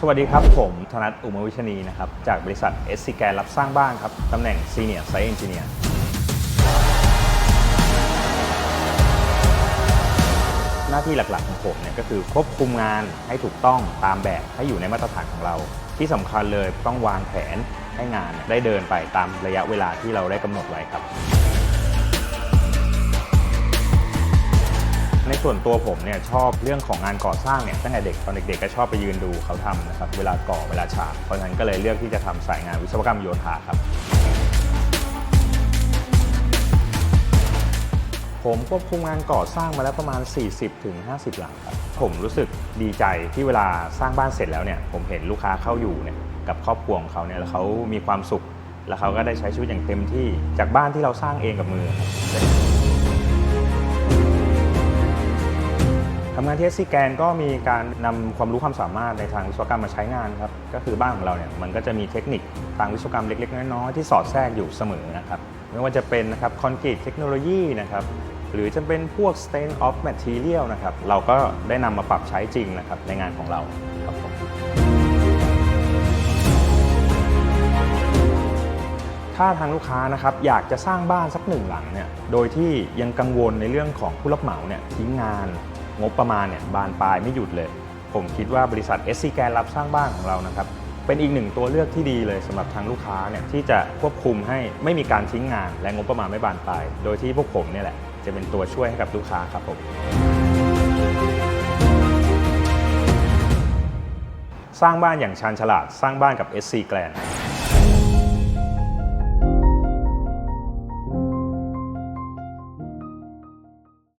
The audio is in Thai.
สวัสดีครับ ผมธนัทอุมวิชนีนะครับ จากบริษัท SC แกนรับสร้างบ้านครับ ตำแหน่ง Senior Site Engineer หน้าที่หลักๆของผมเนี่ยก็คือควบคุมงานให้ถูกต้องตามแบบให้อยู่ในมาตรฐานของเรา ที่สำคัญเลยต้องวางแผนให้งานได้เดินไปตามระยะเวลาที่เราได้กำหนดไว้ครับ ส่วนตัวผมเนี่ยชอบเรื่องของงานก่อสร้างเนี่ยตั้งแต่เด็กตอนเด็กๆก็ชอบไปยืนดูเขาทำนะครับเวลาก่อเวลาฉาบเพราะฉะนั้นก็เลยเลือกที่จะทำสายงานวิศวกรรมโยธาครับ ผมควบคุมงานก่อสร้างมาแล้วประมาณ 40-50ถึง50 หลังครับผมรู้สึกดีใจที่เวลาสร้างบ้านเสร็จแล้วเนี่ยผมเห็นลูกค้าเข้าอยู่เนี่ยกับครอบครัวของเขาเนี่ยแล้วเขามีความสุข แล้วเขาก็ได้ใช้ชีวิตอย่างเต็มที่จากบ้านที่เราสร้างเองกับมือ งานที่ SC แกนก็มีการนำความรู้ความสามารถในทางวิศวกรรมมาใช้งานครับก็คือบ้านของเราเนี่ยมันก็จะมีเทคนิคทางวิศวกรรมเล็กๆน้อยๆที่สอดแทรกอยู่เสมอนะครับไม่ว่าจะเป็นนะครับคอนกรีตเทคโนโลยีนะครับหรือจะเป็นพวก stain of material นะครับเราก็ได้นำมาปรับใช้จริงนะครับในงานของเราครับผมถ้าทางลูกค้านะครับอยากจะสร้างบ้านสักหนึ่งหลังเนี่ยโดยที่ยังกังวลในเรื่องของผู้รับเหมาเนี่ยทิ้งงาน งบประมาณเนี่ยบานปลายไม่หยุดเลย ผมคิดว่าบริษัท SC แกนรับสร้างบ้านของเรานะครับเป็นอีกหนึ่งตัวเลือกที่ดีเลยสำหรับทางลูกค้าเนี่ยที่จะควบคุมให้ไม่มีการทิ้งงาน และงบประมาณไม่บานปลาย โดยที่พวกผมเนี่ยแหละจะเป็นตัวช่วยให้กับลูกค้าครับผมสร้างบ้านอย่างชาญฉลาด สร้างบ้านกับ SC แกลน